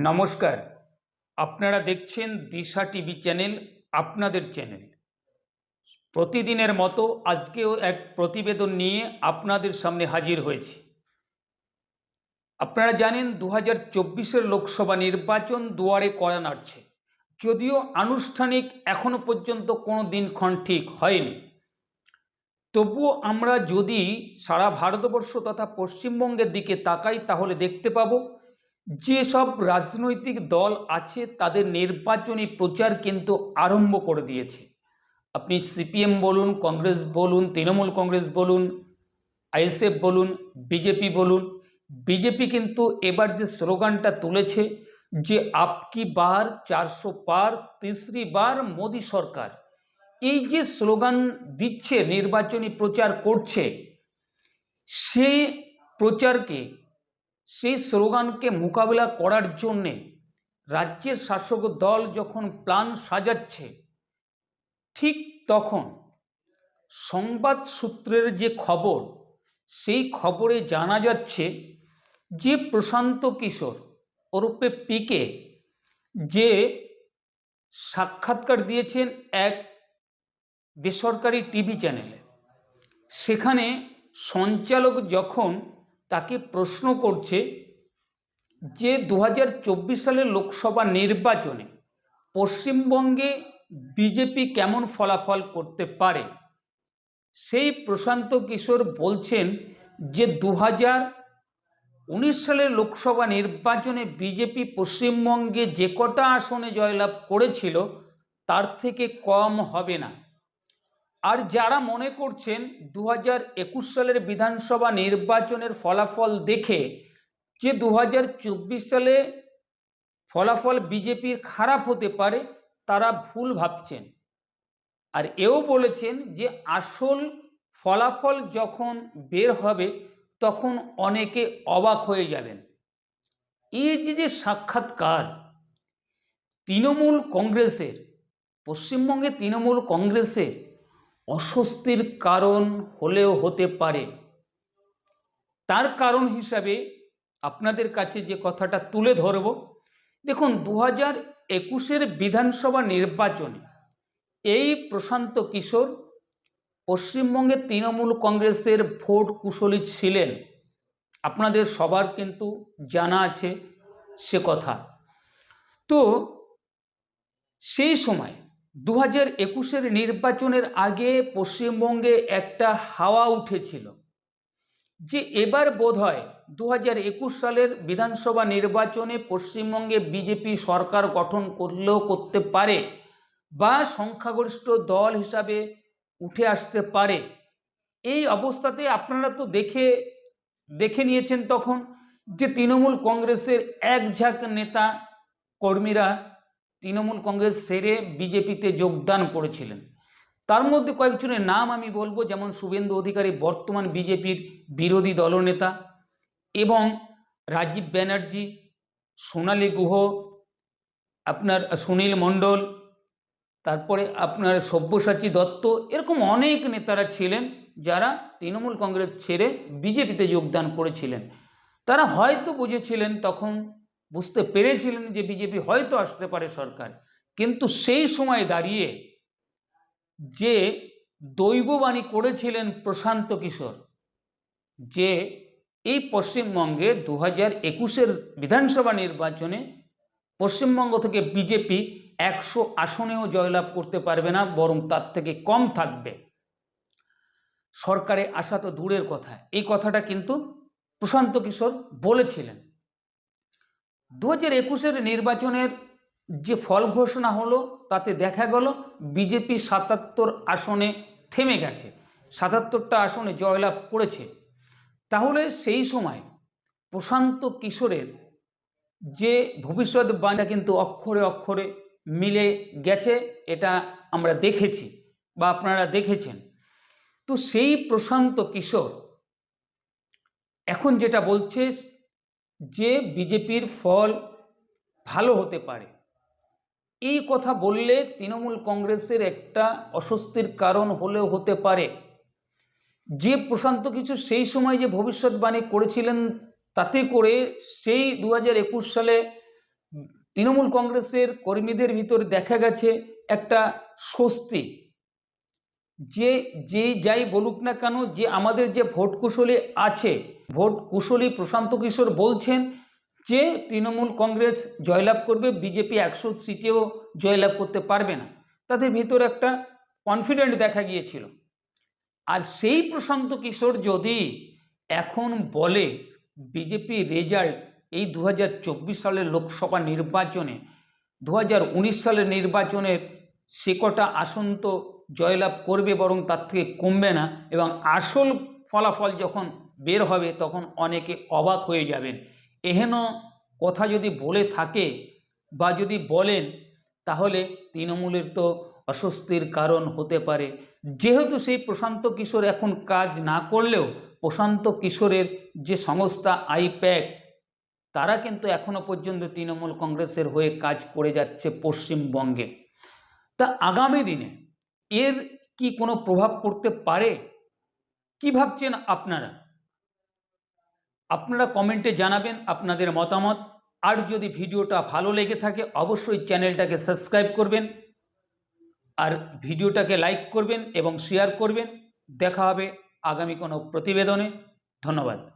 নমস্কার। আপনারা দেখছেন দিশা টিভি চ্যানেল, আপনাদের চ্যানেল। প্রতিদিনের মতো আজকেও এক প্রতিবেদন নিয়ে আপনাদের সামনে হাজির হয়েছি। আপনারা জানেন দু হাজার লোকসভা নির্বাচন দুয়ারে করা নাড়ছে। যদিও আনুষ্ঠানিক এখনও পর্যন্ত কোনো দিনক্ষণ ঠিক হয়নি। তবুও আমরা যদি সারা ভারতবর্ষ তথা পশ্চিমবঙ্গের দিকে তাকাই, তাহলে দেখতে পাবো যেসব রাজনৈতিক দল আছে, তাদের নির্বাচনী প্রচার কিন্তু আরম্ভ করে দিয়েছে। আপনি সিপিএম বলুন, কংগ্রেস বলুন, তৃণমূল কংগ্রেস বলুন, আইএসএফ বলুন, বিজেপি বলুন, বিজেপি কিন্তু এবার যে স্লোগানটা তুলেছে যে আপকি বার, চারশো পার, তিসরি বার মোদী সরকার, এই যে স্লোগান দিচ্ছে, নির্বাচনী প্রচার করছে, সে প্রচারকে সেই স্লোগানকে মোকাবিলা করার জন্যে রাজ্যের শাসক দল যখন প্ল্যান সাজাচ্ছে, ঠিক তখন সংবাদ সূত্রের যে খবর, সেই খবরে জানা যাচ্ছে যে প্রশান্ত কিশোর ওরূপে পিকে যে সাক্ষাৎকার দিয়েছেন এক বেসরকারি টিভি চ্যানেলে। সেখানে সঞ্চালক যখন তাকে প্রশ্ন করছে যে দু হাজার চব্বিশ সালের লোকসভা নির্বাচনে পশ্চিমবঙ্গে বিজেপি কেমন ফলাফল করতে পারে? সেই প্রশান্ত কিশোর বলছেন যে দু উনিশ সালের লোকসভা নির্বাচনে বিজেপি পশ্চিমবঙ্গে যে কটা আসনে জয়লাভ করেছিল, তার থেকে কম হবে না। আর যারা মনে করছেন দু সালের বিধানসভা নির্বাচনের ফলাফল দেখে যে দু হাজার চব্বিশ সালে ফলাফল বিজেপির খারাপ হতে পারে, তারা ভুল ভাবছেন। আর এও বলেছেন যে আসল ফলাফল যখন বের হবে, তখন অনেকে অবাক হয়ে যাবেন। এই যে যে সাক্ষাৎকার তৃণমূল কংগ্রেসের, পশ্চিমবঙ্গে তৃণমূল কংগ্রেসের অস্বস্তির কারণ হলেও হতে পারে। তার কারণ হিসাবে আপনাদের কাছে যে কথাটা তুলে ধরব, দেখুন দু হাজার একুশের বিধানসভা নির্বাচনে এই প্রশান্ত কিশোর পশ্চিমবঙ্গের তৃণমূল কংগ্রেসের ভোট কুশলী ছিলেন। আপনাদের সবার কিন্তু জানা আছে সে কথা। তো সেই সময় দু হাজার একুশের নির্বাচনের আগে পশ্চিমবঙ্গে একটা হাওয়া উঠেছিল, যে এবার বোধ হয় দু হাজার একুশ সালের বিধানসভা নির্বাচনে পশ্চিমবঙ্গে বিজেপি সরকার গঠন করলেও করতে পারে বা সংখ্যাগরিষ্ঠ দল হিসাবে উঠে আসতে পারে। এই অবস্থাতে আপনারা তো দেখে দেখে নিয়েছেন তখন যে তৃণমূল কংগ্রেসের এক ঝাঁক নেতা কর্মীরা তৃণমূল কংগ্রেস সেরে বিজেপিতে যোগদান করেছিলেন। তার মধ্যে কয়েকজনের নাম আমি বলব, যেমন শুভেন্দু অধিকারী, বর্তমান বিজেপির বিরোধী দলনেতা এবং রাজীব ব্যানার্জি, সোনালী গুহ, আপনার সুনীল মণ্ডল, তারপরে আপনার সব্যসাচী দত্ত, এরকম অনেক নেতারা ছিলেন যারা তৃণমূল কংগ্রেস ছেড়ে বিজেপিতে যোগদান করেছিলেন। তারা হয়তো বুঝেছিলেন তখন বুঝতে পেরেছিলেন যে বিজেপি হয়তো আসতে পারে সরকার। কিন্তু সেই সময় দাঁড়িয়ে যে দৈববাণী করেছিলেন প্রশান্ত কিশোর, যে এই পশ্চিমবঙ্গে দু হাজার একুশের বিধানসভা নির্বাচনে পশ্চিমবঙ্গ থেকে বিজেপি একশো আসনেও জয়লাভ করতে পারবে না, বরং তার থেকে কম থাকবে। সরকারে আসা তো দূরের কথা। এই কথাটা কিন্তু প্রশান্ত কিশোর বলেছিলেন। দু হাজার একুশের নির্বাচনের যে ফল ঘোষণা হলো, তাতে দেখা গেল বিজেপি সাতাত্তর আসনে থেমে গেছে। সাতাত্তরটা আসনে জয়লাভ করেছে। তাহলে সেই সময় প্রশান্ত কিশোরের যে ভবিষ্যৎবাণীটা কিন্তু অক্ষরে অক্ষরে মিলে গেছে, এটা আমরা দেখেছি বা আপনারা দেখেছেন। তো সেই প্রশান্ত কিশোর এখন যেটা বলছে যে বিজেপির ফল ভালো হতে পারে। এই কথা বললে তৃণমূল কংগ্রেসের একটা অস্বস্তির কারণ হলেও হতে পারে। যে প্রশান্ত কিছু সেই সময় যে ভবিষ্যৎবাণী করেছিলেন তাতে করে সেই দু হাজার একুশ সালে তৃণমূল কংগ্রেসের কর্মীদের ভিতর দেখা গেছে একটা স্বস্তি। যে যে যাই বলুক না কেন, যে আমাদের যে ভোট কুশলী আছে, ভোট কুশলী প্রশান্ত কিশোর বলছেন যে তৃণমূল কংগ্রেস জয়লাভ করবে, বিজেপি একশো সিটেও জয়লাভ করতে পারবে না। তাদের ভিতর একটা কনফিডেন্ট দেখা গিয়েছিল। আর সেই প্রশান্ত কিশোর যদি এখন বলে বিজেপি রেজাল্ট এই দু হাজার চব্বিশ সালের লোকসভা নির্বাচনে দু হাজার উনিশ সালের নির্বাচনের সে কটা আসন তো জয়লাভ করবে বরং তার থেকে কমবে না এবং আসল ফলাফল যখন বের হবে তখন অনেকে অবাক হয়ে যাবেন। এহেন কথা যদি বলে থাকে বা যদি বলেন, তাহলে তৃণমূলের তো অস্বস্তির কারণ হতে পারে। যেহেতু সেই প্রশান্ত কিশোর এখন কাজ না করলেও প্রশান্ত কিশোরের যে সংস্থা আইপ্যাক, তারা কিন্তু এখনও পর্যন্ত তৃণমূল কংগ্রেসের হয়ে কাজ করে যাচ্ছে পশ্চিমবঙ্গে। তা আগামী দিনে এর কি কোনো প্রভাব পড়তে পারে? কি ভাবছেন আপনারা? আপনারা কমেন্টে জানাবেন আপনাদের মতামত। আর যদি ভিডিওটা ভালো লেগে থাকে, অবশ্যই চ্যানেলটাকে সাবস্ক্রাইব করবেন। আর ভিডিওটাকে লাইক করবেন এবং শেয়ার করবেন। দেখা হবে আগামী কোনো প্রতিবেদনে। ধন্যবাদ।